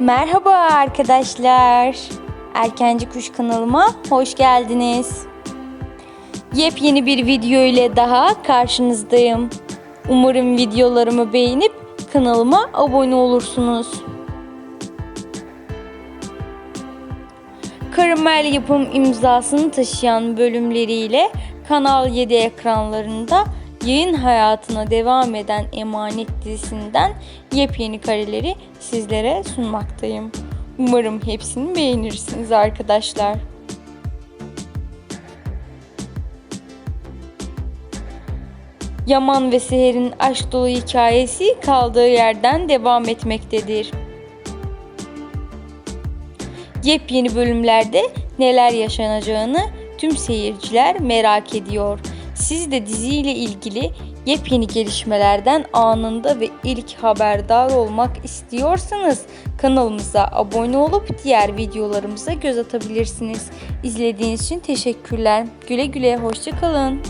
Merhaba arkadaşlar. Erkenci Kuş kanalıma hoş geldiniz. Yepyeni bir video ile daha karşınızdayım. Umarım videolarımı beğenip kanalıma abone olursunuz. Karamel yapım imzasını taşıyan bölümleriyle Kanal 7 ekranlarında yayın hayatına devam eden Emanet dizisinden yepyeni kareleri sizlere sunmaktayım. Umarım hepsini beğenirsiniz arkadaşlar. Yaman ve Seher'in aşk dolu hikayesi kaldığı yerden devam etmektedir. Yepyeni bölümlerde neler yaşanacağını tüm seyirciler merak ediyor. Siz de diziyle ilgili yepyeni gelişmelerden anında ve ilk haberdar olmak istiyorsanız kanalımıza abone olup diğer videolarımıza göz atabilirsiniz. İzlediğiniz için teşekkürler. Güle güle hoşçakalın.